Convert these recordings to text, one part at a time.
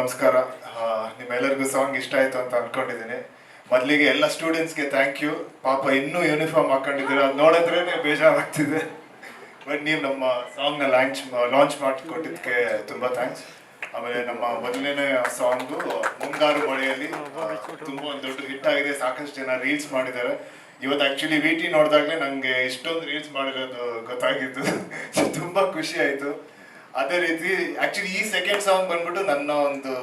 ನಮಸ್ಕಾರ. ನಿಮ್ಮ ನಿಮ್ಮೆಲ್ಲರಿಗೂ ಸಾಂಗ್ ಇಷ್ಟ ಆಯ್ತು ಅಂತ ಅನ್ಕೊಂಡಿದ್ದೀನಿ. ಮೊದಲಿಗೆ ಎಲ್ಲ ಸ್ಟೂಡೆಂಟ್ಸ್ಗೆ ಥ್ಯಾಂಕ್ ಯು ಪಾಪ ಇನ್ನೂ ಯೂನಿಫಾರ್ಮ್ ಹಾಕೊಂಡಿದ್ದೀರ? ಅದು ನೋಡಿದ್ರೇ ಬೇಜಾರಾಗ್ತಿದೆ. ಬಟ್ ನೀವು ನಮ್ಮ ಸಾಂಗ್ನ ಲಾಂಚ್ ಲಾಂಚ್ ಮಾಡಿಕೊಟ್ಟಿದ್ದಕ್ಕೆ ತುಂಬ ಥ್ಯಾಂಕ್ಸ್ ಆಮೇಲೆ ನಮ್ಮ ಮೊದಲನೇ ಸಾಂಗು ಮುಂಗಾರು ಮಳೆಯಲ್ಲಿ ತುಂಬ ಒಂದು ದೊಡ್ಡ ಹಿಟ್ ಆಗಿದೆ. ಸಾಕಷ್ಟು ಜನ ರೀಲ್ಸ್ ಮಾಡಿದ್ದಾರೆ. ಇವತ್ತು ಆ್ಯಕ್ಚುಲಿ ವಿ ಟಿ ನೋಡಿದಾಗಲೇ ನನಗೆ ಇಷ್ಟೊಂದು ರೀಲ್ಸ್ ಮಾಡಿರೋದು ಗೊತ್ತಾಗಿದ್ದು. ತುಂಬ ಖುಷಿ ಆಯಿತು. ಅದೇ ರೀತಿ ಆಕ್ಚುಲಿ ಈ ಸೆಕೆಂಡ್ ಸಾಂಗ್ ಬಂದ್ಬಿಟ್ಟು ನನ್ನ ಒಂದು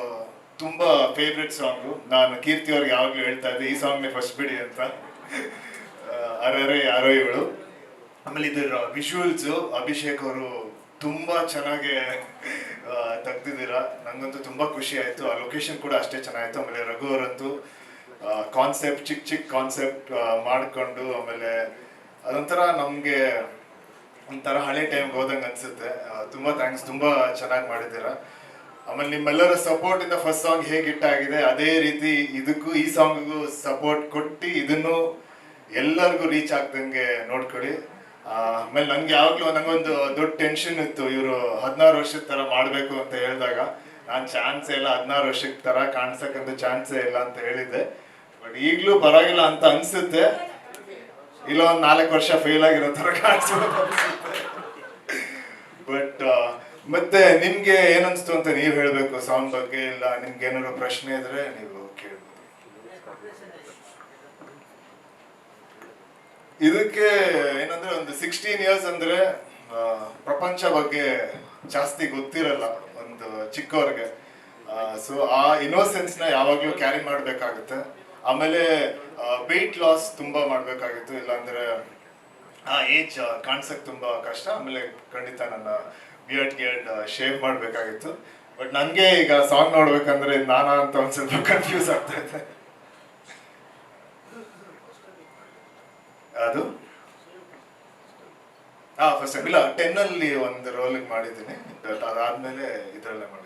ತುಂಬಾ ಫೇವ್ರೆಟ್ ಸಾಂಗು ನಾನು ಕೀರ್ತಿ ಅವ್ರಿಗೆ ಯಾವಾಗಲೂ ಹೇಳ್ತಾ ಇದ್ದೆ, ಈ ಸಾಂಗ್ನೇ ಫಸ್ಟ್ ಬಿಡಿ ಅಂತ. ಅರರೆ ಯಾರೋ ಇವಳು. ಆಮೇಲೆ ಇದರ ವಿಶ್ವಲ್ಸ್ ಅಭಿಷೇಕ್ ಅವರು ತುಂಬಾ ಚೆನ್ನಾಗಿ ತೆಗ್ದಿದ್ದೀರ. ನಂಗಂತೂ ತುಂಬಾ ಖುಷಿ ಆಯ್ತು. ಆ ಲೊಕೇಶನ್ ಕೂಡ ಅಷ್ಟೇ ಚೆನ್ನಾಗಿತ್ತು. ಆಮೇಲೆ ರಘು ಅವರಂತೂ ಕಾನ್ಸೆಪ್ಟ್ ಚಿಕ್ಕ ಚಿಕ್ಕ ಕಾನ್ಸೆಪ್ಟ್ ಮಾಡಿಕೊಂಡು, ಆಮೇಲೆ ಅದೊಂಥರ ನಮಗೆ ಒಂಥರ ಹಳೆ ಟೈಮ್ಗೆ ಹೋದಂಗೆ ಅನ್ಸುತ್ತೆ. ತುಂಬ ಥ್ಯಾಂಕ್ಸ್ ತುಂಬಾ ಚೆನ್ನಾಗಿ ಮಾಡಿದ್ದೀರಾ. ಆಮೇಲೆ ನಿಮ್ಮೆಲ್ಲರ ಸಪೋರ್ಟ್ ಇಂದ ಫಸ್ಟ್ ಸಾಂಗ್ ಹೇಗೆ ಹಿಟ್ ಆಗಿದೆ, ಅದೇ ರೀತಿ ಇದಕ್ಕೂ, ಈ ಸಾಂಗಿಗೂ ಸಪೋರ್ಟ್ ಕೊಟ್ಟು ಇದನ್ನು ಎಲ್ಲರಿಗೂ ರೀಚ್ ಆಗ್ದಂಗೆ ನೋಡ್ಕೊಳ್ಳಿ. ಆಮೇಲೆ ನಂಗೆ ಯಾವಾಗಲೂ ನಂಗೊಂದು ದೊಡ್ಡ ಟೆನ್ಷನ್ ಇತ್ತು, ಇವರು ಹದಿನಾರು ವರ್ಷದ ತರ ಮಾಡಬೇಕು ಅಂತ ಹೇಳಿದಾಗ. ನಾನು ಚಾನ್ಸೇ ಇಲ್ಲ, ಹದಿನಾರು ವರ್ಷದ ತರ ಕಾಣಿಸಕ್ಕಂತ ಚಾನ್ಸೇ ಇಲ್ಲ ಅಂತ ಹೇಳಿದ್ದೆ. ಬಟ್ ಈಗಲೂ ಪರವಾಗಿಲ್ಲ ಅಂತ ಅನ್ಸುತ್ತೆ. ಇಲ್ಲ ಒಂದು ನಾಲ್ಕು ವರ್ಷ ಫೇಲ್ ಆಗಿರೋ ಕಾಣಿಸ್ಬೋದು ಬಟ್ ಮತ್ತೆ ನಿಮ್ಗೆ ಏನನ್ಸ್ತು ಅಂತ ನೀವು ಹೇಳ್ಬೇಕು? ಸೌಂಡ್ ಬಗ್ಗೆ ಇಲ್ಲ, ನಿಮ್ಗೆ ಏನಾದ್ರು ಪ್ರಶ್ನೆ ಇದ್ರೆ ನೀವು ಕೇಳ್ಬೋದು. ಇದಕ್ಕೆ ಏನಂದ್ರೆ ಒಂದು ಸಿಕ್ಸ್ಟೀನ್ ಇಯರ್ಸ್ ಅಂದ್ರೆ ಪ್ರಪಂಚ ಬಗ್ಗೆ ಜಾಸ್ತಿ ಗೊತ್ತಿರಲ್ಲ ಒಂದು ಚಿಕ್ಕವ್ರಿಗೆ. ಸೊ ಆ ಇನ್ನೋಸೆನ್ಸ್ನ ಯಾವಾಗ್ಲೂ ಕ್ಯಾರಿ ಮಾಡ್ಬೇಕಾಗುತ್ತೆ. ಆಮೇಲೆ ವೆಯ್ಟ್ ಲಾಸ್ ತುಂಬಾ ಮಾಡ್ಬೇಕಾಗಿತ್ತು, ಇಲ್ಲಾಂದ್ರೆ, ಆ ಏಜ್ ಕಾಣ್ಸಕ್ ತುಂಬಾ ಕಷ್ಟ. ಆಮೇಲೆ ಖಂಡಿತ ನನ್ನ ಬಿಯರ್ಡ್ ಗಿಯರ್ಡ್ ಶೇವ್ ಮಾಡ್ಬೇಕಾಗಿತ್ತು. ಬಟ್ ನಂಗೆ ಈಗ ಸಾಂಗ್ ನೋಡ್ಬೇಕಂದ್ರೆ ನಾನಾ ಅಂತ ಒಂದ್ ಸ್ವಲ್ಪ ಕನ್ಫ್ಯೂಸ್ ಆಗ್ತಾ ಇದೆ ಅದು? ಹಾ ಫಸ್ಟ್ ಇಲ್ಲ ಟೆನ್ನಲ್ಲಿ ಒಂದು ರೋಲ್ ಮಾಡಿದ್ದೀನಿ. ಅದಾದ್ಮೇಲೆ ಇದ್ರಲ್ಲೇ ಮಾಡಿರೋದು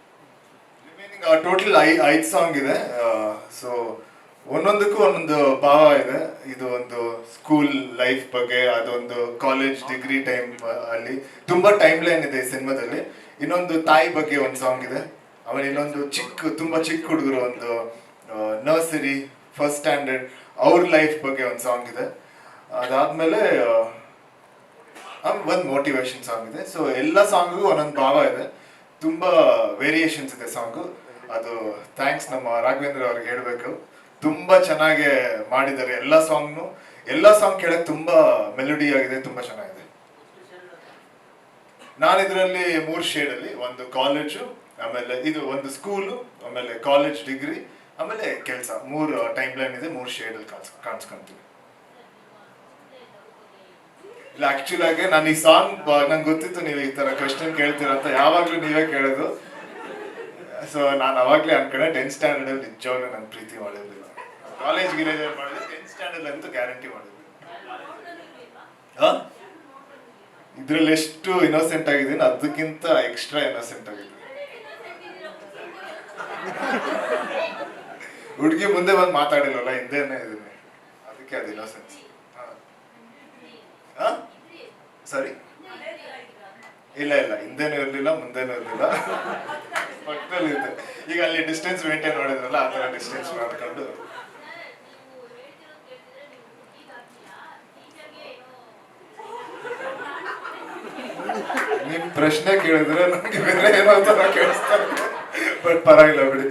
ಟೋಟಲ್ ಐ ಐದು ಸಾಂಗ್ ಇದೆ. ಸೊ ಒಂದೊಂದಕ್ಕೂ ಒಂದೊಂದು ಭಾವ ಇದೆ. ಇದು ಒಂದು ಸ್ಕೂಲ್ ಲೈಫ್ ಬಗ್ಗೆ ಅದೊಂದು ಕಾಲೇಜ್ ಡಿಗ್ರಿ ಟೈಮ್ ಅಲ್ಲಿ. ತುಂಬಾ ಟೈಮ್ ಲೈನ್ ಇದೆ ಈ ಸಿನಿಮಾದಲ್ಲಿ. ಇನ್ನೊಂದು ತಾಯಿ ಬಗ್ಗೆ ಒಂದು ಸಾಂಗ್ ಇದೆ. ಆಮೇಲೆ ಇನ್ನೊಂದು ಚಿಕ್ಕ ತುಂಬಾ ಚಿಕ್ಕ ಹುಡುಗರು ಒಂದು ನರ್ಸರಿ ಫಸ್ಟ್ ಸ್ಟ್ಯಾಂಡರ್ಡ್ ಅವ್ರ ಲೈಫ್ ಬಗ್ಗೆ ಒಂದು ಸಾಂಗ್ ಇದೆ. ಅದಾದ್ಮೇಲೆ ಆ, ಒಂದು ಮೋಟಿವೇಶನ್ ಸಾಂಗ್ ಇದೆ. ಸೊ ಎಲ್ಲ ಸಾಂಗ್ಗೂ ಒಂದೊಂದು ಭಾವ ಇದೆ. ತುಂಬಾ ವೇರಿಯೇಷನ್ಸ್ ಇದೆ ಸಾಂಗ್ ಅದು ಥ್ಯಾಂಕ್ಸ್ ನಮ್ಮ ರಾಘವೇಂದ್ರ ಅವ್ರಿಗೆ ಹೇಳ್ಬೇಕು. ತುಂಬಾ ಚೆನ್ನಾಗಿ ಮಾಡಿದ್ದಾರೆ ಎಲ್ಲ ಸಾಂಗ್ನು ಎಲ್ಲ ಸಾಂಗ್ ಕೇಳಕ್ಕೆ ತುಂಬಾ ಮೆಲೋಡಿ ಆಗಿದೆ, ತುಂಬಾ ಚೆನ್ನಾಗಿದೆ. ನಾನು ಇದರಲ್ಲಿ ಮೂರು ಶೇಡ್ ಅಲ್ಲಿ, ಒಂದು ಕಾಲೇಜು ಆಮೇಲೆ ಇದು ಒಂದು ಸ್ಕೂಲು ಆಮೇಲೆ ಕಾಲೇಜ್ ಡಿಗ್ರಿ ಆಮೇಲೆ ಕೆಲಸ. ಮೂರು ಟೈಮ್ ಲೈನ್ ಇದೆ, ಮೂರು ಶೇಡ್ ಅಲ್ಲಿ ಕಾಣಿಸ್, ಕಾಣಿಸ್ಕೊಂತೀವಿ. ಇಲ್ಲ ಆಕ್ಚುಲ್ ಆಗಿ ನಾನು ಈ ಸಾಂಗ್ ನಂಗೆ ಗೊತ್ತಿತ್ತು ನೀವು ಈ ತರ ಕ್ವಶನ್ ಕೇಳ್ತೀರ ಅಂತ. ಯಾವಾಗ್ಲೂ ನೀವೇ ಕೇಳೋದು. ಸೊ ನಾನು ಅವಾಗ್ಲೇ ಅನ್ಕೊಂಡೆ ಟೆಂತ್ ಸ್ಟ್ಯಾಂಡರ್ಡ್ ಅಲ್ಲಿ ನಿಜವಾಗ್ಲೂ ನಾನು ಪ್ರೀತಿ ಮಾಡಿರ್ಲಿಲ್ಲ. ಕಾಲೇಜ್ ಗಿಲೇಜ್ ಮಾಡಿದ್ರೆ ಟೆಂತ್ ಸ್ಟ್ಯಾಂಡರ್ಡ್ ಅಂತೂ ಗ್ಯಾರಂಟಿ ಮಾಡಿದ್ರು. ಇದ್ರಲ್ಲಿ ಎಷ್ಟು ಇನ್ನೋಸೆಂಟ್ ಆಗಿದ್ದೀನಿ, ಅದಕ್ಕಿಂತ ಎಕ್ಸ್ಟ್ರಾ ಇನ್ನೋಸೆಂಟ್ ಆಗಿದ್ದೀನಿ. ಹುಡುಗಿ ಮುಂದೆ ಬಂದು ಮಾತಾಡಿಲ್ಲಲ್ಲ, ಹಿಂದೆನೇ ಇದ್ದೀನಿ. ಅದಕ್ಕೆ ಅದು ಇನ್ನೋಸೆನ್ಸ್ ಸರಿ ಇಲ್ಲ ಇಲ್ಲ ಹಿಂದೆನೂ ಇರಲಿಲ್ಲ ಮುಂದೆನೂ ಇರಲಿಲ್ಲ. ಪಕ್ಕದಲ್ಲಿ ಇದೆ ಈಗ ಅಲ್ಲಿ ಡಿಸ್ಟೆನ್ಸ್ ಮೇಂಟೈನ್ ಮಾಡಿದ್ರಲ್ಲ ಆ ಥರ ಡಿಸ್ಟೆನ್ಸ್ ಮಾಡ್ಕೊಂಡು. ನಿಮ್ ಪ್ರಶ್ನೆ ಕೇಳಿದ್ರೆ ನಮ್ಗೆ ಬೇರೆ ಏನೋ ತರ ಕೇಳಿಸ್ತಾರೆ ಬಟ್ ಪರವಾಗಿಲ್ಲ ಬಿಡಿ.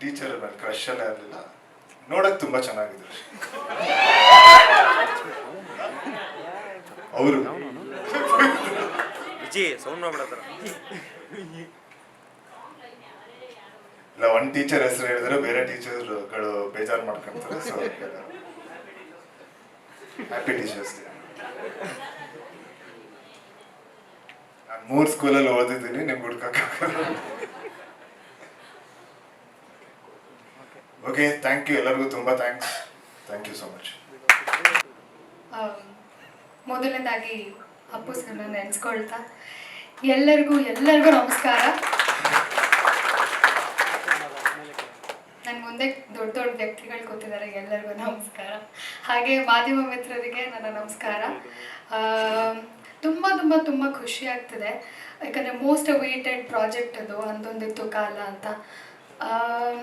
ಟೀಚರ್ ನನ್ನ ಕ್ರಶ್ ಅಲ್ಲೇ ಇರಲಿಲ್ಲ. ನೋಡಕ್ ತುಂಬಾ ಚೆನ್ನಾಗಿದ್ರು ಅವರು. ಇಲ್ಲ ಒಂದ್ ಟೀಚರ್ ಹೆಸರು ಹೇಳಿದ್ರೆ ಬೇರೆ ಟೀಚರ್ಗಳು ಬೇಜಾರು ಮಾಡ್ಕೊಂತಾರೆ ಸೊ ಹ್ಯಾಪಿ ಟೀಚರ್ಸ್ ನಾನು ಮೂರು ಸ್ಕೂಲಲ್ಲಿ ಓದಿದ್ದೀನಿ ನಿಮ್ಗೆ ಹುಡ್ಕಕ್ಕಾಗಲ್ಲ ಓಕೆ ಥ್ಯಾಂಕ್ ಯು ಎಲ್ಲರಿಗೂ ತುಂಬ thanks thank you so much ಮೊದಲನೇದಾಗಿ ಅಪ್ಪು ಸರ್ನ ನೆನೆಸ್ಕೊಳ್ತಾ ಎಲ್ಲರಿಗೂ ಎಲ್ಲರಿಗೂ ನಮಸ್ಕಾರ. ನನ್ನ ಮುಂದೆ ದೊಡ್ಡ ದೊಡ್ಡ ವ್ಯಕ್ತಿಗಳು ಕೂತಿದ್ದಾರೆ ಎಲ್ಲರಿಗೂ ನಮಸ್ಕಾರ. ಹಾಗೆ ಮಾಧ್ಯಮ ಮಿತ್ರರಿಗೆ ನನ್ನ ನಮಸ್ಕಾರ. ತುಂಬ ತುಂಬ ತುಂಬ ಖುಷಿ ಆಗ್ತಿದೆ. ಯಾಕಂದರೆ ಮೋಸ್ಟ್ ಅವೇಟೆಡ್ ಪ್ರಾಜೆಕ್ಟ್ ಅದು ಅಂದೊಂದಿತ್ತು ಕಾಲ ಅಂತ. ಆಮ್,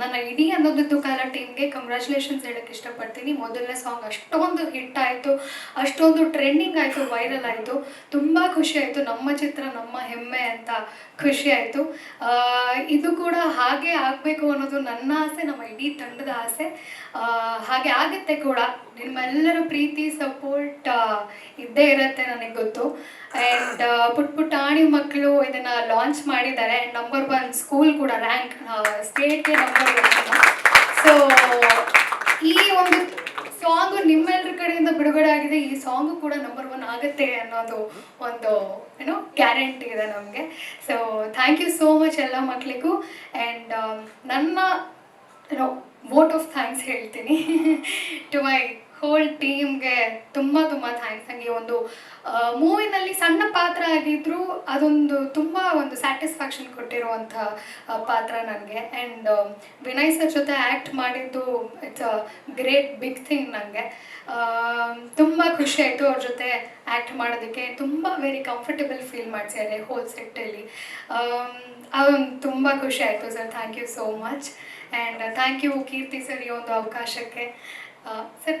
ನನ್ನ ಇಡೀ ಅನ್ನೋದು ಕಾಲ ಟೀಮ್ಗೆ ಕಂಗ್ರ್ಯಾಚುಲೇಷನ್ಸ್ ಹೇಳಕ್ಕೆ ಇಷ್ಟಪಡ್ತೀನಿ. ಮೊದಲನೇ ಸಾಂಗ್ ಅಷ್ಟೊಂದು ಹಿಟ್ ಆಯಿತು, ಅಷ್ಟೊಂದು ಟ್ರೆಂಡಿಂಗ್ ಆಯಿತು ವೈರಲ್ ಆಯಿತು. ತುಂಬ ಖುಷಿ ಆಯಿತು. ನಮ್ಮ ಚಿತ್ರ, ನಮ್ಮ ಹೆಮ್ಮೆ ಅಂತ ಖುಷಿ ಆಯಿತು. ಇದು ಕೂಡ ಹಾಗೆ ಆಗಬೇಕು ಅನ್ನೋದು ನನ್ನ ಆಸೆ, ನಮ್ಮ ಇಡೀ ತಂಡದ ಆಸೆ. ಹಾಗೆ ಆಗುತ್ತೆ ಕೂಡ. ನಿಮ್ಮೆಲ್ಲರ ಪ್ರೀತಿ ಸಪೋರ್ಟ್ ಇದ್ದೇ ಇರುತ್ತೆ ನನಗೆ ಗೊತ್ತು. ಆ್ಯಂಡ್ ಪುಟ್ ಪುಟಾಣಿ ಮಕ್ಕಳು ಇದನ್ನು ಲಾಂಚ್ ಮಾಡಿದ್ದಾರೆ. ಆ್ಯಂಡ್ ನಂಬರ್ ಒನ್ ಸ್ಕೂಲ್ ಕೂಡ ರ್ಯಾಂಕ್ ಸ್ಟೇಟ್ಗೆ ನಂಬರ್ ಸೊ ಈ ಒಂದು ಸಾಂಗು ನಿಮ್ಮೆಲ್ಲರ ಕಡೆಯಿಂದ ಬಿಡುಗಡೆ ಆಗಿದೆ. ಈ ಸಾಂಗು ಕೂಡ ನಂಬರ್ ಒನ್ ಆಗುತ್ತೆ ಅನ್ನೋದು ಒಂದು ಏನೋ ಗ್ಯಾರಂಟಿ ಇದೆ ನಮಗೆ. So thank you so much ಎಲ್ಲ ಮಕ್ಕಳಿಗೂ ಆ್ಯಂಡ್ ನನ್ನ ಏನೋ ವೋಟ್ ಆಫ್ ಥ್ಯಾಂಕ್ಸ್ ಹೇಳ್ತೀನಿ ಟು ಮೈ ಹೋಲ್ ಟೀಮ್ಗೆ ತುಂಬ ತುಂಬ ಥ್ಯಾಂಕ್ಸ್ ನನಗೆ ಒಂದು ಮೂವಿನಲ್ಲಿ ಸಣ್ಣ ಪಾತ್ರ ಆಗಿದ್ದರೂ ಅದೊಂದು ತುಂಬ ಒಂದು ಸ್ಯಾಟಿಸ್ಫ್ಯಾಕ್ಷನ್ ಕೊಟ್ಟಿರುವಂಥ ಪಾತ್ರ ನನಗೆ. ಆ್ಯಂಡ್ ವಿನಯ್ ಸರ್ ಜೊತೆ ಆ್ಯಕ್ಟ್ ಮಾಡಿದ್ದು it's a great big thing ನನಗೆ ತುಂಬ ಖುಷಿ ಆಯಿತು ಅವ್ರ ಜೊತೆ ಆ್ಯಕ್ಟ್ ಮಾಡೋದಕ್ಕೆ. ತುಂಬ ವೆರಿ ಕಂಫರ್ಟಬಲ್ ಫೀಲ್ ಮಾಡ್ಸಿದ್ದಾರೆ ಹೋಲ್ ಸೆಟ್ಟಲ್ಲಿ ಅದೊಂದು ತುಂಬ ಖುಷಿ ಆಯಿತು sir. Thank you so much and thank you Keerthi sir ಈ ಒಂದು ಅವಕಾಶಕ್ಕೆ. ಸರ್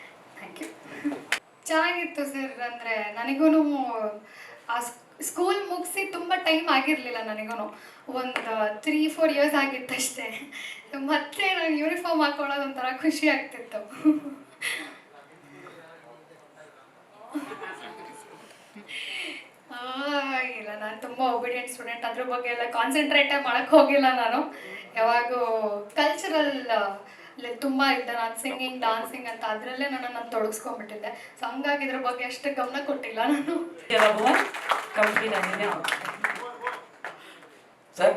ಥ್ಯಾಂಕ್ ಯು ಚೆನ್ನಾಗಿತ್ತು ಸರ್, ಅಂದರೆ ನನಗೂ ಆ ಸ್ಕೂಲ್ ಮುಗಿಸಿ ತುಂಬ ಟೈಮ್ ಆಗಿರಲಿಲ್ಲ ನನಗೂ ಒಂದು ತ್ರೀ ಫೋರ್ ಇಯರ್ಸ್ ಆಗಿತ್ತು ಅಷ್ಟೇ ಮತ್ತೆ ನಾನು ಯೂನಿಫಾರ್ಮ್ ಹಾಕೊಳ್ಳೋದು ಒಂಥರ ಖುಷಿ ಆಗ್ತಿತ್ತು. ಇಲ್ಲ, ನಾನು ತುಂಬ ಒಬಿಡಿಯಂಟ್ ಸ್ಟೂಡೆಂಟ್ ಅದ್ರ ಬಗ್ಗೆ ಎಲ್ಲ ಕಾನ್ಸಂಟ್ರೇಟೇ ಮಾಡೋಕ್ಕೆ ಹೋಗಿಲ್ಲ ನಾನು. ಯಾವಾಗೂ ಕಲ್ಚರಲ್ ತುಂಬ ಇದ್ದ ನಾನು ಸಿಂಗಿಂಗ್ ಡಾನ್ಸಿಂಗ್ ಅಂತ. ಅದರಲ್ಲೇ ನನ್ನನ್ನು ನಾನು ತೊಡಗಿಸ್ಕೊಂಡ್ಬಿಟ್ಟಿದ್ದೆ. ಸೊ ಹಂಗಾಗಿ ಇದ್ರ ಬಗ್ಗೆ ಅಷ್ಟು ಗಮನ ಕೊಟ್ಟಿಲ್ಲ ನಾನು. ಸರ್?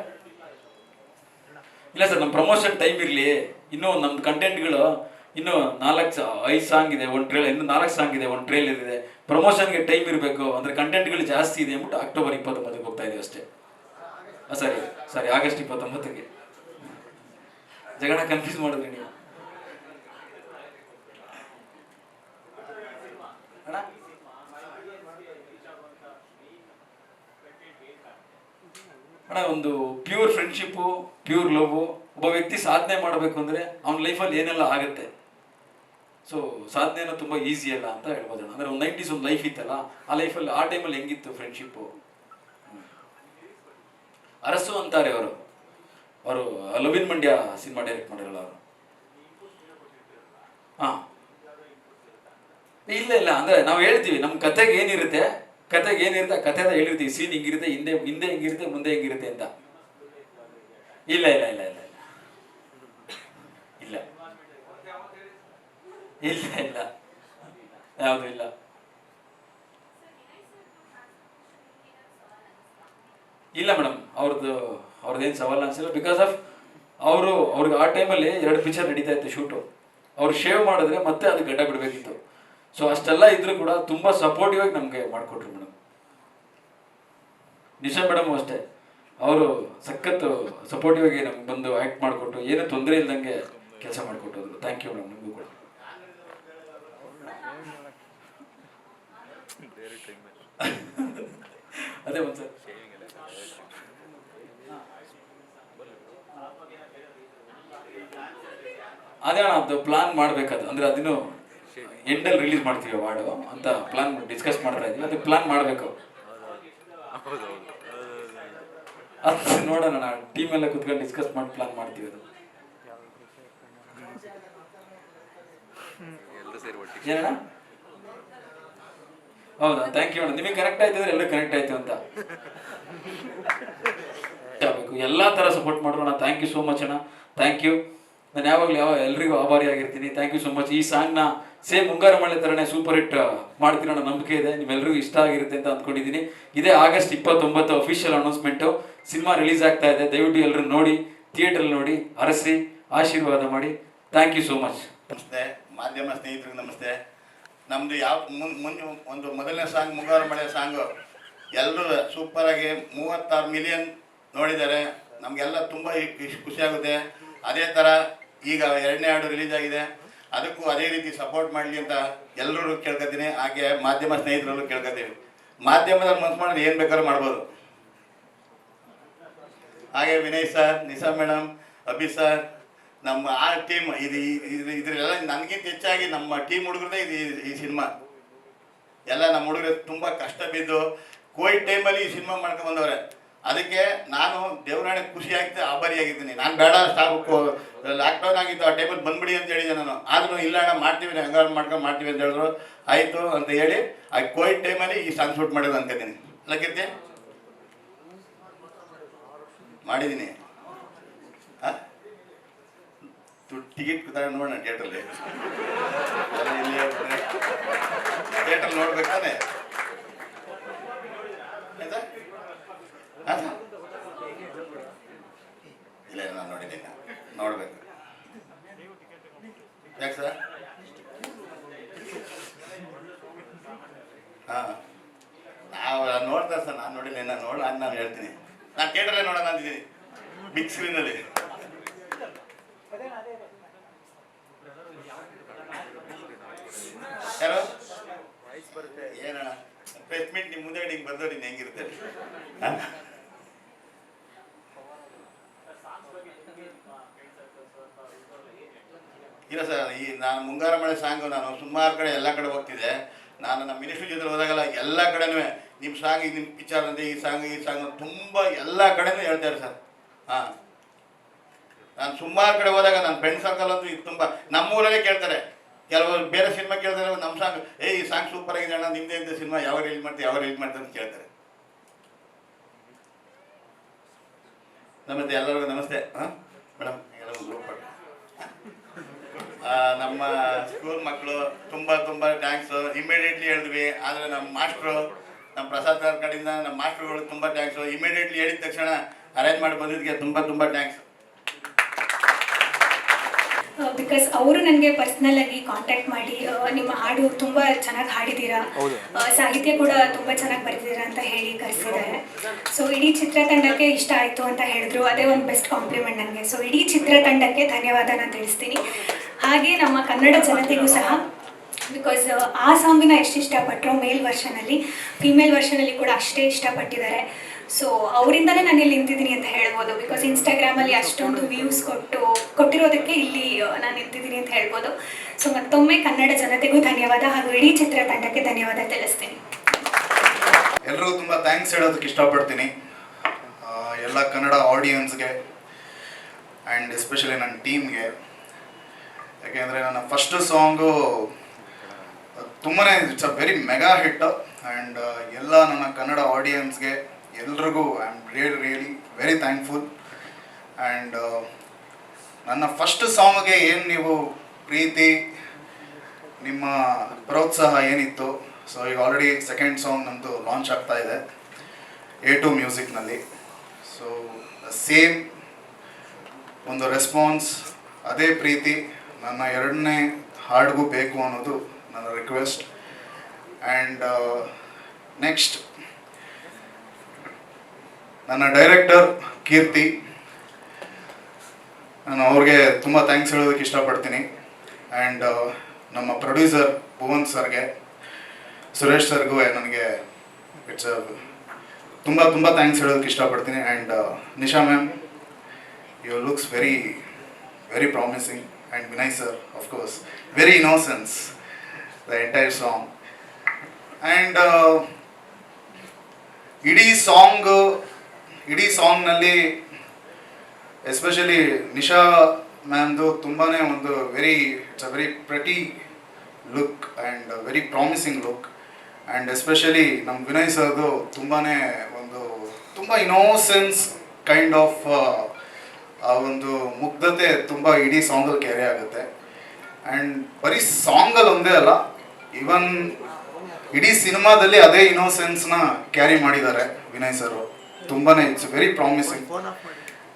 ಇಲ್ಲ ಸರ್ ನಮ್ಮ ಪ್ರಮೋಷನ್ ಟೈಮ್ ಇರಲಿ. ಇನ್ನೂ ನಮ್ಮ ಕಂಟೆಂಟ್ಗಳು ಇನ್ನೂ ನಾಲ್ಕು ಐದು ಸಾಂಗ್ ಇದೆ ಒಂದು ಟ್ರೇಲ್ ಇನ್ನು ನಾಲ್ಕು ಸಾಂಗ್ ಇದೆ ಒಂದು ಟ್ರೇಲರ್ ಇದೆ. ಪ್ರಮೋಷನ್ಗೆ ಟೈಮ್ ಇರಬೇಕು. ಅಂದರೆ ಕಂಟೆಂಟ್ಗಳು ಜಾಸ್ತಿ ಇದೆ ಅಂದ್ಬಿಟ್ಟು ಅಕ್ಟೋಬರ್ ಇಪ್ಪತ್ತೊಂಬತ್ತಿಗೆ ಹೋಗ್ತಾ ಇದೆ ಅಷ್ಟೇ. ಸರಿ ಸರಿ ಆಗಸ್ಟ್ ಇಪ್ಪತ್ತೊಂಬತ್ತಕ್ಕೆ. ಜಗಣ ಕನ್ಫ್ಯೂಸ್ ಮಾಡಿದ್ರಿ ನೀವು. ಅಣ್ಣ, ಒಂದು ಪ್ಯೂರ್ ಫ್ರೆಂಡ್ಶಿಪ್ಪು ಪ್ಯೂರ್ ಲವ್ ಒಬ್ಬ ವ್ಯಕ್ತಿ ಸಾಧನೆ ಮಾಡಬೇಕು ಅಂದರೆ ಅವ್ನ ಲೈಫಲ್ಲಿ ಏನೆಲ್ಲ ಆಗುತ್ತೆ? ಸೊ ಸಾಧನೆನ ತುಂಬ ಈಸಿ ಅಲ್ಲ ಅಂತ ಹೇಳ್ಬೋದು ಅಂದರೆ ಒಂದು ನೈಂಟೀಸ್ ಒಂದು ಲೈಫ್ ಇತ್ತಲ್ಲ, ಆ ಲೈಫಲ್ಲಿ ಆ ಟೈಮಲ್ಲಿ ಹೆಂಗಿತ್ತು ಫ್ರೆಂಡ್ಶಿಪ್ಪು ಅರಸು ಅಂತಾರೆ ಅವರು. ಅವರು ಲವಿನ್ ಮಂಡ್ಯ ಸಿನಿಮಾ ಡೈರೆಕ್ಟ್ ಮಾಡಿರಲ್ಲ ಅವರು. ಹಾಂ. ಇಲ್ಲ ಇಲ್ಲ, ಅಂದರೆ ನಾವು ಹೇಳ್ತೀವಿ ನಮ್ಮ ಕತೆಗೆ ಏನಿರುತ್ತೆ? ಕತೆಗೆ ಏನಿರುತ್ತೆ? ಕತೆ ಹೇಳಿರ್ತೀವಿ. ಸೀನ್ ಹಿಂಗಿರುತ್ತೆ? ಹಿಂದೆ ಹಿಂದೆ ಹಿಂಗಿರುತ್ತೆ? ಮುಂದೆ ಹಿಂಗಿರುತ್ತೆ ಅಂತ. ಇಲ್ಲ ಇಲ್ಲ ಇಲ್ಲ ಇಲ್ಲ ಇಲ್ಲ. ಇಲ್ಲ ಇಲ್ಲ. ಯಾವುದು ಇಲ್ಲ? ಇಲ್ಲ ಮೇಡಮ್. ಅವ್ರದ್ದು ಅವ್ರದ್ದು ಏನು ಸವಾಲು ಅನ್ಸಿಲ್ಲ. ಬಿಕಾಸ್ ಆಫ್ ಅವರು, ಅವ್ರಿಗೆ ಆ ಟೈಮಲ್ಲಿ ಎರಡು ಪಿಕ್ಚರ್ ನಡೀತಾ ಇತ್ತು ಶೂಟು ಅವ್ರು ಶೇವ್ ಮಾಡಿದ್ರೆ ಮತ್ತೆ ಅದು ಗಡ್ಡ ಬಿಡಬೇಕಿತ್ತು. ಸೊ ಅಷ್ಟೆಲ್ಲ ಇದ್ರೂ ಕೂಡ ತುಂಬ ಸಪೋರ್ಟಿವ್ ಆಗಿ ನಮಗೆ ಮಾಡಿಕೊಟ್ರು ಮೇಡಮ್. ನಿಶಾ ಮೇಡಮ್ ಅಷ್ಟೇ. ಅವರು ಸಖತ್ ಸಪೋರ್ಟಿವ್ ಆಗಿ ನಮ್ಗೆ ಬಂದು ಆ್ಯಕ್ಟ್ ಮಾಡಿಕೊಟ್ಟು ಏನೂ ತೊಂದರೆ ಇಲ್ದಂಗೆ ಕೆಲಸ ಮಾಡಿಕೊಟ್ಟು ಥ್ಯಾಂಕ್ ಯು ಮೇಡಮ್ ನಿಮಗೂ ಕೂಡ. ಅದೇ ಒಂದು ಸರ್. ಅದೇ ಅಣ್ಣ, ಅದು ಪ್ಲಾನ್ ಮಾಡ್ಬೇಕದು. ಅಂದ್ರೆ ಅದನ್ನು ಎಂಡಲ್ಲಿ ರಿಲೀಸ್ ಮಾಡ್ತೀವಿ ವಾರ್ಡು ಅಂತ ಪ್ಲಾನ್ ಡಿಸ್ಕಸ್ ಮಾಡ್ತಾ ಇದ್ವಿ. ಅದು ಪ್ಲಾನ್ ಮಾಡಬೇಕು. ಅದು ನೋಡೋಣ ನಾವು ಟೀಮ್ ಎಲ್ಲ ಕುತ್ಕೊಂಡು ಡಿಸ್ಕಸ್ ಮಾಡಿ ಪ್ಲಾನ್ ಮಾಡ್ತೀವಿ ಅದು. ಏನಣ್ಣ? ಹೌದಾ? ಥ್ಯಾಂಕ್ ಯು ಅಣ್ಣ. ನಿಮಗೆ ಕನೆಕ್ಟ್ ಆಯ್ತು ಅಂದ್ರೆ ಎಲ್ಲರೂ ಕನೆಕ್ಟ್ ಆಯ್ತು ಅಂತ. ಎಲ್ಲ ಥರ ಸಪೋರ್ಟ್ ಮಾಡೋಣ. ಥ್ಯಾಂಕ್ ಯು ಸೋ ಮಚ್ ಅಣ್ಣ. ಥ್ಯಾಂಕ್ ಯು ನಾನು ಯಾವಾಗಲೂ ಯಾವ ಎಲ್ರಿಗೂ ಆಭಾರಿ ಆಗಿರ್ತೀನಿ. ಥ್ಯಾಂಕ್ ಯು ಸೋ ಮಚ್ ಈ ಸಾಂಗ್ನ ಸೇಮ್ ಮುಂಗಾರು ಮಳೆ ಥರನೇ ಸೂಪರ್ ಹಿಟ್ ಮಾಡ್ತೀರೋ ನಂಬಿಕೆ ಇದೆ. ನಿಮ್ಮೆಲ್ಲರಿಗೂ ಇಷ್ಟ ಆಗಿರುತ್ತೆ ಅಂತ ಅಂದ್ಕೊಂಡಿದ್ದೀನಿ ಇದೇ ಆಗಸ್ಟ್ ಇಪ್ಪತ್ತೊಂಬತ್ತು ಅಫಿಷಿಯಲ್ ಅನೌನ್ಸ್ಮೆಂಟು ಸಿನಿಮಾ ರಿಲೀಸ್ ಆಗ್ತಾ ಇದೆ. ದಯವಿಟ್ಟು ಎಲ್ಲರೂ ನೋಡಿ ಥಿಯೇಟ್ರಲ್ಲಿ ನೋಡಿ, ಅರಸಿ, ಆಶೀರ್ವಾದ ಮಾಡಿ. ಥ್ಯಾಂಕ್ ಯು ಸೋ ಮಚ್ ನಮಸ್ತೆ. ಮಾಧ್ಯಮ ಸ್ನೇಹಿತರಿಗೆ ನಮಸ್ತೆ. ನಮ್ಮದು ಯಾವ, ಮುನ್ ಒಂದು ಮೊದಲನೇ ಸಾಂಗ್ ಮುಂಗಾರು ಮಳೆ ಸಾಂಗು ಎಲ್ಲರೂ ಸೂಪರಾಗಿ ಮೂವತ್ತಾರು ಮಿಲಿಯನ್ ನೋಡಿದ್ದಾರೆ. ನಮಗೆಲ್ಲ ತುಂಬ ಖುಷಿಯಾಗುತ್ತೆ ಅದೇ ಥರ ಈಗ ಎರಡನೇ ಹಾಡು ರಿಲೀಸ್ ಆಗಿದೆ. ಅದಕ್ಕೂ ಅದೇ ರೀತಿ ಸಪೋರ್ಟ್ ಮಾಡಲಿ ಅಂತ ಎಲ್ಲರೂ ಕೇಳ್ಕೊತೀನಿ ಹಾಗೆ ಮಾಧ್ಯಮ ಸ್ನೇಹಿತರಲ್ಲೂ ಕೇಳ್ಕೊತೀವಿ ಮಾಧ್ಯಮದಲ್ಲಿ ಮನ್ಸು ಮಾಡಿದ್ರೆ ಏನು ಬೇಕಾದ್ರೂ ಮಾಡ್ಬೋದು. ಹಾಗೆ Vinay sir Nisha madam Abhi sir ನಮ್ಮ ಆ ಟೀಮ್ ಇದು ಇದು ಇದರೆಲ್ಲ ನನಗಿಂತ ಹೆಚ್ಚಾಗಿ ನಮ್ಮ ಟೀಮ್ ಹುಡುಗರದೇ ಇದು ಈ ಸಿನಿಮಾ. ಎಲ್ಲ ನಮ್ಮ ಹುಡುಗರು ತುಂಬ ಕಷ್ಟ ಬಿದ್ದು ಕೋವಿಡ್ ಟೈಮಲ್ಲಿ ಈ ಸಿನಿಮಾ ಮಾಡ್ಕೊಂಡು ಬಂದವ್ರೆ. ಅದಕ್ಕೆ ನಾನು ದೇವರಾಣೆ ಆಭಾರಿ ಆಗಿದ್ದೀನಿ. ನಾನು ಬೇಡ ಸ್ಟಾಪ್ ಲಾಕ್ಡೌನ್ ಆಗಿತ್ತು, ಆ ಟೈಮಲ್ಲಿ ಬಂದ್ಬಿಡಿ ಅಂತ ಹೇಳಿದೆ ನಾನು. ಆದರೂ ಇಲ್ಲ ಅಣ್ಣ, ಮಾಡ್ತೀವಿ ಹಂಗಾರು ಮಾಡ್ಕೊಂಡು ಮಾಡ್ತೀವಿ ಅಂತ ಹೇಳಿದ್ರು. ಆಯಿತು ಅಂತ ಹೇಳಿ, ಆ ಕೋವಿಡ್ ಟೈಮಲ್ಲಿ ಈ ಸಾಂಗ್ ಶೂಟ್ ಮಾಡೋದು ಅನ್ಕೋತೀನಿ ಅಲ್ಲ ಕೀರ್ತಿ? ಮಾಡಿದ್ದೀನಿ. ಹಾಂ ಟಿಕೆಟ್ ತಗೊಂಡು ನೋಡೋಣ ಥಿಯೇಟ್ರಲ್ಲಿ ಥಿಯೇಟ್ರಲ್ಲಿ ನೋಡ್ಬೇಕು ತಾನೆ ಆಯ್ತಾ ಹಾಂ ಸರ್ ಇಲ್ಲ ಇಲ್ಲ, ನಾನು ನೋಡಿದ್ದೀನಿ ನೋಡ್ಬೇಕು ಯಾಕೆ ಸರ್ ಹಾಂ ನಾವು ನೋಡ್ತಾರೆ ಸರ್ ನಾನು ನೋಡಿಲ್ಲ ನಾನು ನೋಡ ಅಂತ ನಾನು ಹೇಳ್ತೀನಿ ನಾನು ಥಿಯೇಟ್ರಲ್ಲೇ ನೋಡೋಣ ಅಂತಿದ್ದೀನಿ ಬಿಗ್ ಸ್ಕ್ರೀನಲ್ಲಿ ಯಾರು ಏನಣ್ಣ ಪ್ರೆಸ್ ಮೀಟ್ ನಿಮ್ಮ ಮುಂದೆ ಹಿಂಗೆ ಬಂದವ್ರು ಇನ್ನು ಹೆಂಗಿರುತ್ತೆ ಹಾ? ಇಲ್ಲ ಸರ್, ಈ ನಾನು ಮುಂಗಾರು ಮಳೆ ಸಾಂಗ್ ನಾನು ಸುಮಾರು ಕಡೆ ಎಲ್ಲ ಕಡೆ ಹೋಗ್ತಿದ್ದೆ. ನಾನು ನಮ್ಮ ಮಿನಿಸ್ಟ್ರಿ ಜೊತೆ ಹೋದಾಗಲ್ಲ ಎಲ್ಲ ಕಡೆನೂ ನಿಮ್ಮ ಸಾಂಗ್ ನಿಮ್ಮ ಪಿಕ್ಚರ್ ಈ ಸಾಂಗ್ ಈ ಸಾಂಗ್ ತುಂಬ ಎಲ್ಲ ಕಡೆನೂ ಹೇಳ್ತಾರೆ ಸರ್. ಹಾಂ. ನಾನು ಸುಮಾರು ಕಡೆ ಹೋದಾಗ ನನ್ನ ಫ್ರೆಂಡ್ ಸರ್ಕಲ್ ಅಂತೂ ಇದು ತುಂಬ, ನಮ್ಮೂರಲ್ಲೇ ಕೇಳ್ತಾರೆ. ಕೆಲವರು ಬೇರೆ ಸಿನಿಮಾ ಕೇಳ್ತಾರೆ, ನಮ್ಮ ಸಾಂಗ್, ಏ, ಈ ಸಾಂಗ್ ಸೂಪರ್ ಆಗಿದೆ ಅಣ್ಣ ನಿಮ್ಮದೇ ಅಂತ ಸಿನಿಮಾ ಯಾವ ರಿಲೀಸ್ ಮಾಡ್ತೀವಿ ಯಾವ ರಿಲೀಸ್ ಮಾಡ್ತಾರೆ ಅಂತ ಕೇಳ್ತಾರೆ. ನಮಸ್ತೆ, ಎಲ್ಲರಿಗೂ ನಮಸ್ತೆ. ಹಾಂ? ಮೇಡಮ್, ಎಲ್ಲರಿಗೂ ನಮ್ಮ ಸ್ಕೂಲ್ ಮಕ್ಕಳು ತುಂಬ ತುಂಬ ಥ್ಯಾಂಕ್ಸ್ ಇಮಿಡಿಯೇಟ್ಲಿ ಹೇಳಿದ್ವಿ. ಆದರೆ ನಮ್ಮ ಮಾಸ್ಟ್ರು ನಮ್ಮ ಪ್ರಸಾದ್ ಸರ್ ಕಡೆಯಿಂದ ನಮ್ಮ ಮಾಸ್ಟ್ರುಗಳು ತುಂಬ ಥ್ಯಾಂಕ್ಸು ಇಮಿಡಿಯೇಟ್ಲಿ ಹೇಳಿದ ತಕ್ಷಣ ಅರೇಂಜ್ ಮಾಡಿ ಬಂದಿದ್ದಕ್ಕೆ ತುಂಬ ತುಂಬ ಥ್ಯಾಂಕ್ಸ್ ಬಿಕಾಸ್ ಅವರು ನನಗೆ ಪರ್ಸ್ನಲ್ ಆಗಿ ಕಾಂಟ್ಯಾಕ್ಟ್ ಮಾಡಿ ನಿಮ್ಮ ಹಾಡು ತುಂಬ ಚೆನ್ನಾಗಿ ಹಾಡಿದ್ದೀರಾ? ಸಾಹಿತ್ಯ ಕೂಡ ತುಂಬ ಚೆನ್ನಾಗಿ ಬರೆದಿದ್ದೀರಾ ಅಂತ ಹೇಳಿ ಕರೆಸಿದ್ದಾರೆ. ಸೊ ಇಡೀ ಚಿತ್ರತಂಡಕ್ಕೆ ಇಷ್ಟ ಆಯಿತು ಅಂತ ಹೇಳಿದ್ರು. ಅದೇ ಒಂದು ಬೆಸ್ಟ್ ಕಾಂಪ್ಲಿಮೆಂಟ್ ನನಗೆ ಸೊ ಇಡೀ ಚಿತ್ರತಂಡಕ್ಕೆ ಧನ್ಯವಾದನ ತಿಳಿಸ್ತೀನಿ. ಹಾಗೆ ನಮ್ಮ ಕನ್ನಡ ಜನತೆಗೂ ಸಹ ಬಿಕಾಸ್ ಆ ಸಾಂಗನ್ನ ಎಷ್ಟು ಇಷ್ಟಪಟ್ಟರು ಮೇಲ್ ವರ್ಷನಲ್ಲಿ ಫಿಮೇಲ್ ವರ್ಷನಲ್ಲಿ ಕೂಡ ಅಷ್ಟೇ ಇಷ್ಟಪಟ್ಟಿದ್ದಾರೆ. ಸೊ ಅವರಿಂದಲೇ ನಾನು ಇಲ್ಲಿ ನಿಂತಿದ್ದೀನಿ ಅಂತ ಹೇಳ್ಬೋದು ಬಿಕಾಸ್ ಇನ್ಸ್ಟಾಗ್ರಾಮಲ್ಲಿ ಅಷ್ಟೊಂದು ವ್ಯೂಸ್ ಕೊಟ್ಟು, ಕೊಟ್ಟಿರೋದಕ್ಕೆ ಇಲ್ಲಿ ನಾನು ನಿಂತಿದ್ದೀನಿ ಅಂತ ಹೇಳ್ಬೋದು. ಸೊ ಮತ್ತೊಮ್ಮೆ ಕನ್ನಡ ಜನತೆಗೂ ಧನ್ಯವಾದ ಹಾಗೂ ಇಡೀ ಚಿತ್ರತಂಡಕ್ಕೆ ಧನ್ಯವಾದ ತಿಳಿಸ್ತೀನಿ. ಎಲ್ಲರೂ ತುಂಬ ಥ್ಯಾಂಕ್ಸ್ ಹೇಳೋದಕ್ಕೆ ಇಷ್ಟಪಡ್ತೀನಿ. ಎಲ್ಲ ಕನ್ನಡ ಆಡಿಯನ್ಸ್ಗೆ ಆ್ಯಂಡ್ ಎಸ್ಪೆಷಲಿ ನನ್ನ ಟೀಮ್ಗೆ ಯಾಕೆಂದರೆ ನನ್ನ ಫಸ್ಟ್ ಸಾಂಗು ತುಂಬಾ it's a very mega hit and ಎಲ್ಲ ನನ್ನ ಕನ್ನಡ ಆಡಿಯನ್ಸ್ಗೆ ಎಲ್ರಿಗೂ I am really really very thankful and ನನ್ನ ಫಸ್ಟ್ ಸಾಂಗ್ಗೆ ಏನು ನೀವು ಪ್ರೀತಿ, ನಿಮ್ಮ ಪ್ರೋತ್ಸಾಹ ಏನಿತ್ತು? ಸೊ ಈಗ ಆಲ್ರೆಡಿ ಸೆಕೆಂಡ್ ಸಾಂಗ್ ನಮ್ಮದು ಲಾಂಚ್ ಆಗ್ತಾ ಇದೆ ಎ ಟು ಮ್ಯೂಸಿಕ್ನಲ್ಲಿ ಸೊ ಸೇಮ್ ಒಂದು ರೆಸ್ಪಾನ್ಸ್ ಅದೇ ಪ್ರೀತಿ ನನ್ನ ಎರಡನೇ ಹಾಡಿಗೂ ಬೇಕು ಅನ್ನೋದು ನನ್ನ ರಿಕ್ವೆಸ್ಟ್ ಆ್ಯಂಡ್ ನೆಕ್ಸ್ಟ್ ನನ್ನ ಡೈರೆಕ್ಟರ್ ಕೀರ್ತಿ. ನಾನು ಅವ್ರಿಗೆ ತುಂಬ ಥ್ಯಾಂಕ್ಸ್ ಹೇಳೋದಕ್ಕೆ ಇಷ್ಟಪಡ್ತೀನಿ. ಆ್ಯಂಡ್ ನಮ್ಮ ಪ್ರೊಡ್ಯೂಸರ್ ಭುವನ್ ಸರ್ಗೆ, ಸುರೇಶ್ ಸರ್ಗೂ ನನಗೆ ಇಟ್ಸ್ ತುಂಬ ತುಂಬ ಥ್ಯಾಂಕ್ಸ್ ಹೇಳೋದಕ್ಕೆ ಇಷ್ಟಪಡ್ತೀನಿ. And Nisha ma'am you looks very very promising and Vinay sir of course very innocence the entire song and ಇಡೀ ಸಾಂಗ್ ಇಡೀ ಸಾಂಗ್ನಲ್ಲಿ ಎಸ್ಪೆಷಲಿ ನಿಶಾ ಮ್ಯಾಮ್ದು ತುಂಬಾ ಒಂದು very it's a very pretty look and very promising look and especially ನಮ್ಮ ವಿನಯ್ ಸರ್ದು ತುಂಬಾ ಒಂದು ತುಂಬ ಇನೋಸೆನ್ಸ್ ಕೈಂಡ್ ಆಫ್ ಆ ಒಂದು ಮುಗ್ಧತೆ ತುಂಬ ಇಡೀ ಸಾಂಗಲ್ಲಿ ಕ್ಯಾರಿ ಆಗುತ್ತೆ. ಆ್ಯಂಡ್ ಬರೀ ಸಾಂಗಲ್ಲಿ ಒಂದೇ ಅಲ್ಲ ಈವನ್ ಇಡೀ ಸಿನಿಮಾದಲ್ಲಿ ಅದೇ ಇನೋಸೆನ್ಸ್ನ ಕ್ಯಾರಿ ಮಾಡಿದ್ದಾರೆ ವಿನಯ್ ಸರ್ ತುಂಬಾ it's very promising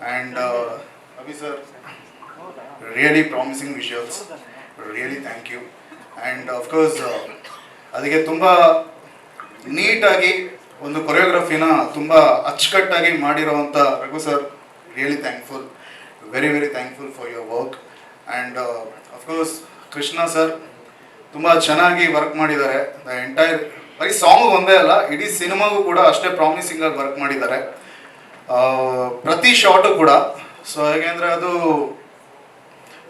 and Abhi sir really promising visuals really thank you and of course ಅದಕ್ಕೆ ತುಂಬ ನೀಟಾಗಿ ಒಂದು ಕೊರಿಯೋಗ್ರಫಿನ ತುಂಬ ಅಚ್ಚುಕಟ್ಟಾಗಿ ಮಾಡಿರೋವಂಥ Raghu sir really thankful very very thankful for your work and of course Krishna sir ತುಂಬ ಚೆನ್ನಾಗಿ ವರ್ಕ್ ಮಾಡಿದ್ದಾರೆ. ದ ಎಂಟೈರ್ ಬರೀ ಸಾಂಗ್ ಒಂದೇ ಅಲ್ಲ, ಇಡೀ ಸಿನಿಮಾಗೂ ಕೂಡ ಅಷ್ಟೇ ಪ್ರಾಮಿಸಿಂಗ್ ಆಗಿ ವರ್ಕ್ ಮಾಡಿದ್ದಾರೆ. ಪ್ರತಿ ಶಾಟು ಕೂಡ. ಸೊ ಹೇಗೆಂದರೆ ಅದು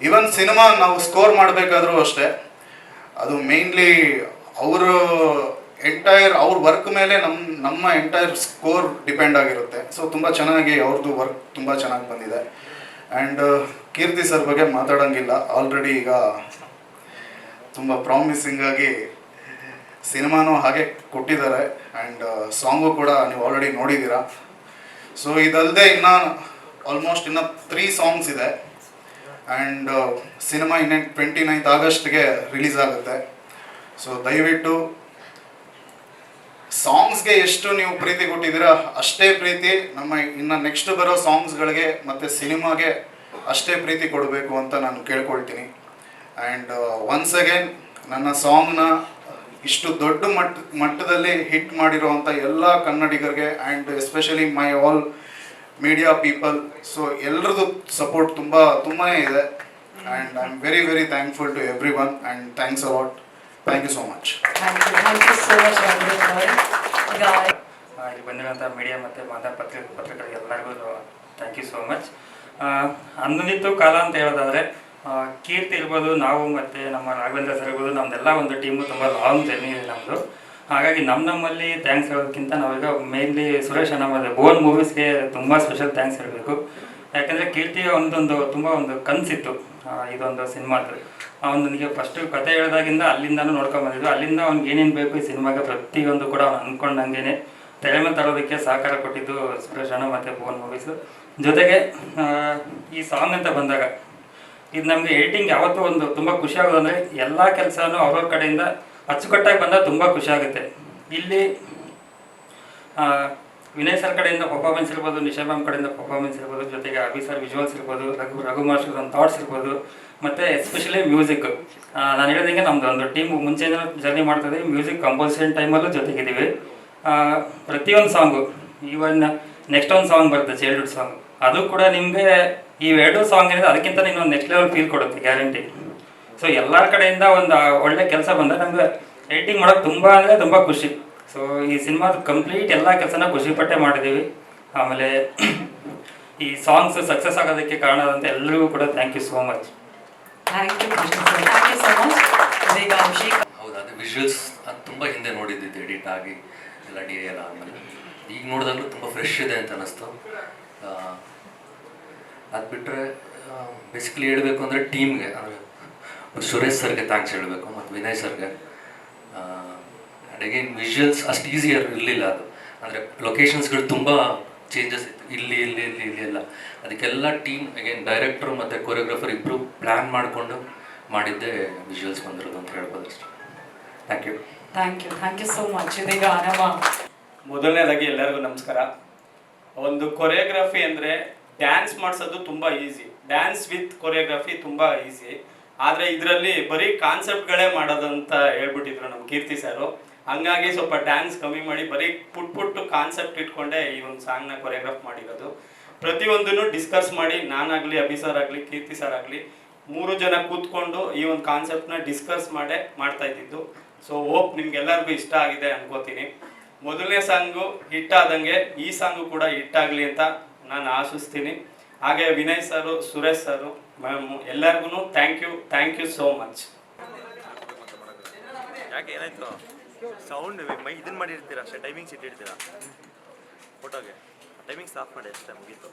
ಈವನ್ ಸಿನಿಮಾ ನಾವು ಸ್ಕೋರ್ ಮಾಡಬೇಕಾದ್ರೂ ಅಷ್ಟೇ, ಅದು ಮೇಯ್ನ್ಲಿ ಅವರು ಎಂಟೈರ್ ಅವ್ರ ವರ್ಕ್ ಮೇಲೆ ನಮ್ಮ ನಮ್ಮ ಎಂಟೈರ್ ಸ್ಕೋರ್ ಡಿಪೆಂಡ್ ಆಗಿರುತ್ತೆ. ಸೊ ತುಂಬ ಚೆನ್ನಾಗಿ ಅವ್ರದ್ದು ವರ್ಕ್ ತುಂಬ ಚೆನ್ನಾಗಿ ಬಂದಿದೆ. ಆ್ಯಂಡ್ ಕೀರ್ತಿ ಸರ್ ಬಗ್ಗೆ ಮಾತಾಡೋಂಗಿಲ್ಲ. ಆಲ್ರೆಡಿ ಈಗ ತುಂಬ ಪ್ರಾಮಿಸಿಂಗ್ ಆಗಿ ಸಿನಿಮಾನು ಹಾಗೆ ಕೊಟ್ಟಿದ್ದಾರೆ. ಆ್ಯಂಡ್ ಸಾಂಗು ಕೂಡ ನೀವು ಆಲ್ರೆಡಿ ನೋಡಿದ್ದೀರಾ. ಸೊ ಇದಲ್ಲದೆ ಇನ್ನು ಆಲ್ಮೋಸ್ಟ್ ಇನ್ನು ತ್ರೀ ಸಾಂಗ್ಸ್ ಇದೆ. ಆ್ಯಂಡ್ ಸಿನಿಮಾ ಇನ್ನೇ ಟ್ವೆಂಟಿ ನೈನ್ತ್ ಆಗಸ್ಟ್ಗೆ ರಿಲೀಸ್ ಆಗುತ್ತೆ. ಸೊ ದಯವಿಟ್ಟು ಸಾಂಗ್ಸ್ಗೆ ಎಷ್ಟು ನೀವು ಪ್ರೀತಿ ಕೊಟ್ಟಿದ್ದೀರಾ, ಅಷ್ಟೇ ಪ್ರೀತಿ ನಮ್ಮ ಇನ್ನು ನೆಕ್ಸ್ಟ್ ಬರೋ ಸಾಂಗ್ಸ್ಗಳಿಗೆ ಮತ್ತು ಸಿನಿಮಾಗೆ ಅಷ್ಟೇ ಪ್ರೀತಿ ಕೊಡಬೇಕು ಅಂತ ನಾನು ಕೇಳ್ಕೊಳ್ತೀನಿ. ಆ್ಯಂಡ್ ಒನ್ಸ್ ಅಗೇನ್ ನನ್ನ ಸಾಂಗ್ನ ಇಷ್ಟು ದೊಡ್ಡ ಮಟ್ಟ, ಮಟ್ಟದಲ್ಲಿ ಹಿಟ್ ಮಾಡಿರೋವಂಥ ಎಲ್ಲ ಕನ್ನಡಿಗರಿಗೆ and especially my all media people so ಎಲ್ಲರದ್ದು ಸಪೋರ್ಟ್ ತುಂಬ ತುಂಬಾ ಇದೆ. And I am very very thankful to everyone and thanks a lot thank you so much thank you thank you so much ಈಗ ಇಲ್ಲಿ ಬಂದಿರೋಂಥ ಮೀಡಿಯಾ ಮತ್ತು ಮಾಧ್ಯಮ ಪತ್ರಿಕೆ ಪತ್ರಿಕೆಗಳಿಗೆ ಎಲ್ಲರಿಗೂ ಥ್ಯಾಂಕ್ ಯು ಸೋ ಮಚ್ ಅಂದಿತ್ತು ಕಾಲ ಅಂತ ಹೇಳೋದಾದರೆ ಆ, ಕೀರ್ತಿ ಇರ್ಬೋದು ನಾವು ಮತ್ತು ನಮ್ಮ ರಾಘವೇಂದ್ರ ಸರ್ ಇರ್ಬೋದು ನಮ್ಮದೆಲ್ಲ ಒಂದು ಟೀಮು ತುಂಬ ಲಾಂಗ್ ಜರ್ನಿ ಇದೆ ನಮ್ಮದು ಹಾಗಾಗಿ ನಮ್ಮ ನಮ್ಮಲ್ಲಿ ಥ್ಯಾಂಕ್ಸ್ ಹೇಳೋದಕ್ಕಿಂತ ನಾವೀಗ ಮೇನ್ಲಿ ಸುರೇಶ್ ಅಣ್ಣ ಮತ್ತು ಬೋನ್ ಮೂವೀಸ್ಗೆ ತುಂಬ ಸ್ಪೆಷಲ್ ಥ್ಯಾಂಕ್ಸ್ ಹೇಳಬೇಕು. ಯಾಕಂದರೆ ಕೀರ್ತಿ ಒಂದೊಂದು ತುಂಬ ಒಂದು ಕನಸಿತ್ತು. ಇದೊಂದು ಸಿನಿಮಾದು ಅವನು ನನಗೆ ಫಸ್ಟು ಕತೆ ಹೇಳಿದಾಗಿಂದ ಅಲ್ಲಿಂದನೂ ನೋಡ್ಕೊಂಡ್ ಬಂದಿದ್ದು ಅಲ್ಲಿಂದ ಅವ್ನಿಗೆ ಏನೇನು ಬೇಕು ಈ ಸಿನಿಮಾಗೆ ಪ್ರತಿಯೊಂದು ಕೂಡ ಅವ್ನು ಅಂದ್ಕೊಂಡಂಗೆ ಮೇಲೆ ತರೋದಕ್ಕೆ ಸಹಕಾರ ಕೊಟ್ಟಿದ್ದು ಸುರೇಶ್ ಅಣ್ಣ ಮತ್ತು ಭುವನ್ ಮೂವೀಸು ಜೊತೆಗೆ ಈ ಸಾಂಗ್ ಅಂತ ಬಂದಾಗ ಇದು ನಮಗೆ ಎಡಿಟಿಂಗ್ ಯಾವತ್ತೂ ಒಂದು ತುಂಬ ಖುಷಿ ಆಗೋದಂದರೆ ಎಲ್ಲ ಕೆಲಸನೂ ಅವ್ರವ್ರ ಕಡೆಯಿಂದ ಅಚ್ಚುಕಟ್ಟಾಗಿ ಬಂದಾಗ ತುಂಬ ಖುಷಿ ಆಗುತ್ತೆ. ಇಲ್ಲಿ ವಿನಯ್ ಸರ್ ಕಡೆಯಿಂದ ಪರ್ಫಾರ್ಮೆನ್ಸ್ ಇರ್ಬೋದು, ನಿಶಾ ಕಡೆಯಿಂದ ಪರ್ಫಾರ್ಮೆನ್ಸ್ ಇರ್ಬೋದು, ಜೊತೆಗೆ ಅಭಿ ಸರ್ ವಿಜುವಲ್ಸ್ ಇರ್ಬೋದು, ರಘು ರಘು ಮಾಸ್ಟರ್ ಒಂದು ಥಾಟ್ಸ್ ಇರ್ಬೋದು, ಮತ್ತು ಎಸ್ಪೆಷಲಿ ಮ್ಯೂಸಿಕ್ ನಾನು ಹೇಳಿದಂಗೆ ನಮ್ಮದು ಒಂದು ಟೀಮ್ ಮುಂಚೆಯಿಂದ ಜರ್ನಿ ಮಾಡ್ತದೆ ಮ್ಯೂಸಿಕ್ ಕಂಪೋಸಿಷನ್ ಟೈಮಲ್ಲೂ ಜೊತೆಗಿದ್ದೀವಿ. ಪ್ರತಿಯೊಂದು ಸಾಂಗು ಈವನ್ ನೆಕ್ಸ್ಟ್ ಒಂದು ಸಾಂಗ್ ಬರುತ್ತೆ ಚೈಲ್ಡ್ಹುಡ್ ಸಾಂಗ್ ಅದು ಕೂಡ ನಿಮಗೆ ಈ ಎರಡು ಸಾಂಗ್ ಏನಿದೆ ಅದಕ್ಕಿಂತ ಇನ್ನೊಂದು ನೆಕ್ಸ್ಟ್ ಲೆವೆಲ್ ಫೀಲ್ ಕೊಡುತ್ತೆ ಗ್ಯಾರಂಟಿ ಸೊ ಎಲ್ಲರ ಕಡೆಯಿಂದ ಒಂದು ಒಳ್ಳೆ ಕೆಲಸ ಬಂದರೆ ನಮಗೆ ಎಡಿಟಿಂಗ್ ಮಾಡೋಕ್ಕೆ ತುಂಬ ಅಂದರೆ ತುಂಬ ಖುಷಿ. ಸೊ ಈ ಸಿನಿಮಾದ ಕಂಪ್ಲೀಟ್ ಎಲ್ಲ ಕೆಲಸನ ಖುಷಿಪಟ್ಟೆ ಮಾಡಿದ್ದೀವಿ ಆಮೇಲೆ ಈ ಸಾಂಗ್ಸ್ ಸಕ್ಸಸ್ ಆಗೋದಕ್ಕೆ ಕಾರಣ ಅಂತ ಎಲ್ಲರಿಗೂ ಕೂಡ thank you so much thank you Krishna thank you so much ಈಗ ಅಭಿಷೇಕ್ ಹೌದು ಅದು ವಿಜುವಲ್ಸ್ ಅದು ತುಂಬ ಹಿಂದೆ ನೋಡಿದ್ದಿದ್ದು ಎಡಿಟ್ ಆಗಿ ಎಲ್ಲ ಡಿ ಎಲ್ಲ ಆದಮೇಲೆ. ಈಗ ನೋಡಿದಾಗಲೂ ತುಂಬ ಫ್ರೆಶ್ ಇದೆ ಅಂತ ಅನ್ನಿಸ್ತು. ಅದು ಬಿಟ್ಟರೆ ಬೇಸಿಕಲಿ ಹೇಳಬೇಕು ಅಂದರೆ ಟೀಮ್ಗೆ ಒಂದು ಸುರೇಶ್ ಸರ್ಗೆ ಥ್ಯಾಂಕ್ಸ್ ಹೇಳಬೇಕು ಮತ್ತು ವಿನಯ್ ಸರ್ಗೆ. ಆ್ಯಂಡ್ ಅಗೇನ್ ವಿಜುವಲ್ಸ್ ಅಷ್ಟು ಈಸಿ ಇರಲಿಲ್ಲ ಅದು. ಅಂದರೆ ಲೊಕೇಶನ್ಸ್ಗಳು ತುಂಬ ಚೇಂಜಸ್ ಇತ್ತು. ಇಲ್ಲಿ ಇಲ್ಲಿ ಇಲ್ಲಿ ಇಲ್ಲಿ ಎಲ್ಲ. ಅದಕ್ಕೆಲ್ಲ ಟೀಮ್ ಅಗೇನ್ ಡೈರೆಕ್ಟ್ರು ಮತ್ತು ಕೊರಿಯೋಗ್ರಾಫರ್ ಇಬ್ಬರು ಪ್ಲ್ಯಾನ್ ಮಾಡಿಕೊಂಡು ಮಾಡಿದ್ದೆ ವಿಜುವಲ್ಸ್ ಬಂದಿರೋದು ಅಂತ ಹೇಳ್ಬೋದು ಅಷ್ಟೇ. Thank you thank you thank you so much ಇದೀಗ ಆರಾಮ ಮೊದಲನೇದಾಗಿ ಎಲ್ಲರಿಗೂ ನಮಸ್ಕಾರ. ಒಂದು ಕೊರಿಯೋಗ್ರಫಿ ಅಂದರೆ ಡ್ಯಾನ್ಸ್ ಮಾಡಿಸೋದು ತುಂಬ ಈಸಿ ಡ್ಯಾನ್ಸ್ ವಿತ್ ಕೊರಿಯೋಗ್ರಫಿ ತುಂಬ ಈಸಿ ಆದರೆ ಇದರಲ್ಲಿ ಬರೀ ಕಾನ್ಸೆಪ್ಟ್ಗಳೇ ಮಾಡೋದಂತ ಹೇಳ್ಬಿಟ್ಟಿದ್ರು ನಮ್ಮ ಕೀರ್ತಿ ಸರು. ಹಂಗಾಗಿ ಸ್ವಲ್ಪ ಡ್ಯಾನ್ಸ್ ಕಮ್ಮಿ ಮಾಡಿ ಬರೀ ಪುಟ್ ಪುಟ್ಟು ಕಾನ್ಸೆಪ್ಟ್ ಇಟ್ಕೊಂಡೆ ಈ ಒಂದು ಸಾಂಗ್ನ ಕೊರಿಯೋಗ್ರಾಫ್ ಮಾಡಿರೋದು. ಪ್ರತಿಯೊಂದನ್ನು ಡಿಸ್ಕಸ್ ಮಾಡಿ, ನಾನಾಗಲಿ ಅಭಿ ಸರ್ ಆಗಲಿ ಕೀರ್ತಿ ಸರ್ ಆಗಲಿ ಮೂರು ಜನ ಕೂತ್ಕೊಂಡು ಈ ಒಂದು ಕಾನ್ಸೆಪ್ಟ್ನ ಡಿಸ್ಕಸ್ ಮಾಡೇ ಮಾಡ್ತಾ ಇದ್ದಿದ್ದು. ಸೊ ಹೋಪ್ ನಿಮ್ಗೆಲ್ಲರಿಗೂ ಇಷ್ಟ ಆಗಿದೆ ಅನ್ಕೋತೀನಿ. ಮೊದಲನೇ ಸಾಂಗು ಹಿಟ್ ಆದಂಗೆ ಈ ಸಾಂಗು ಕೂಡ ಹಿಟ್ ಆಗಲಿ ಅಂತ ನಾನು ಆಶಿಸ್ತೀನಿ. ಹಾಗೆ Vinay sir, Suresh sir ma'am ಎಲ್ಲರಿಗೂ thank you thank you so much ಯಾಕೆ ಏನಾಯ್ತು? ಸೌಂಡ್ ಮೈ ಇದನ್ನ ಮಾಡಿರ್ತೀರಾ ಅಷ್ಟೇ? ಟೈಮಿಂಗ್ಸ್ ಇಟ್ಟಿರ್ತೀರಾ ಫೋಟೋಗೆ ಟೈಮಿಂಗ್ಸ್ ಆಫ್ ಮಾಡಿ ಅಷ್ಟೇ ಮುಗೀತು.